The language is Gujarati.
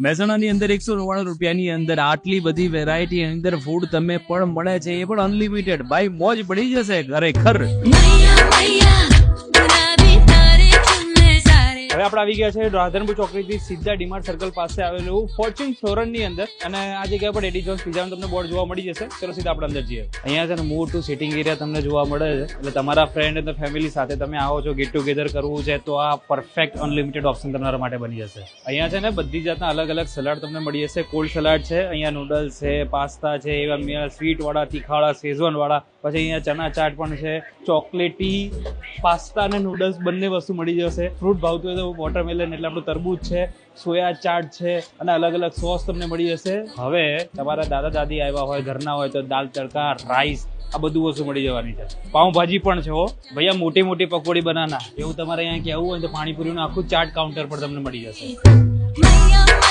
મહેસાણાની અંદર એકસો નવ્વાણું રૂપિયાની અંદર આટલી બધી વેરાયટી અંદર ફૂડ તમે પણ મળે છે. એ પણ અનલિમિટેડ ભાઈ, મોજ પડી જશે ખરેખર. આપણે આવી ગયા છે રાધનપુર ચોકડીથી સીધા ડીમાર્ટ સર્કલ પાસે આવેલું ફોર્ચ્યુન ફ્લોરનની અંદર. અને આ જગ્યા પર એડી જોન્સ પીઝાનું તમને બોર્ડ જોવા મળી જશે. ચલો સીધા આપણે અંદર જઈએ. અહીંયા છે ને મોટું સિટિંગ એરિયા તમને જોવા મળે છે. એટલે તમારા ફ્રેન્ડ અને ફેમિલી સાથે તમે આવો છો ગેટ ટુગેધર કરવું છે, તો આ પરફેક્ટ અનલિમિટેડ ઓપ્શન તમારા માટે બની જશે. અહીંયા છે ને બધી જાતના અલગ અલગ સલાડ તમને મળી જશે. કોલ્ડ સલાડ છે, અહીંયા નૂડલ્સ છે પાસ્તા છે, એવા સ્વીટવાળા તીખાવાળા શેઝવાનવાળા પછી અહીંયા ચના ચાટ પણ છે ચોકલેટી પાસ્તા અને નૂડલ્સ બંને વસ્તુ મળી જશે. ફ્રૂટ ભાવતું હોય તો વોટરમેલન એટલે આપણું તરબૂચ છે, સોયા ચાટ છે અને અલગ અલગ સોસ તમને મળી જશે. હવે તમારા દાદા દાદી આવ્યા હોય, ઘરના હોય તો દાલ તડકા રાઈસ આ બધું વસ્તુ મળી જવાની છે. પાઉંભાજી પણ છે ભૈયા મોટી મોટી પકોડી બનાના. એવું તમારે અહીંયા કહેવું હોય તો પાણીપુરીનું આખું ચાટ કાઉન્ટર પર તમને મળી જશે.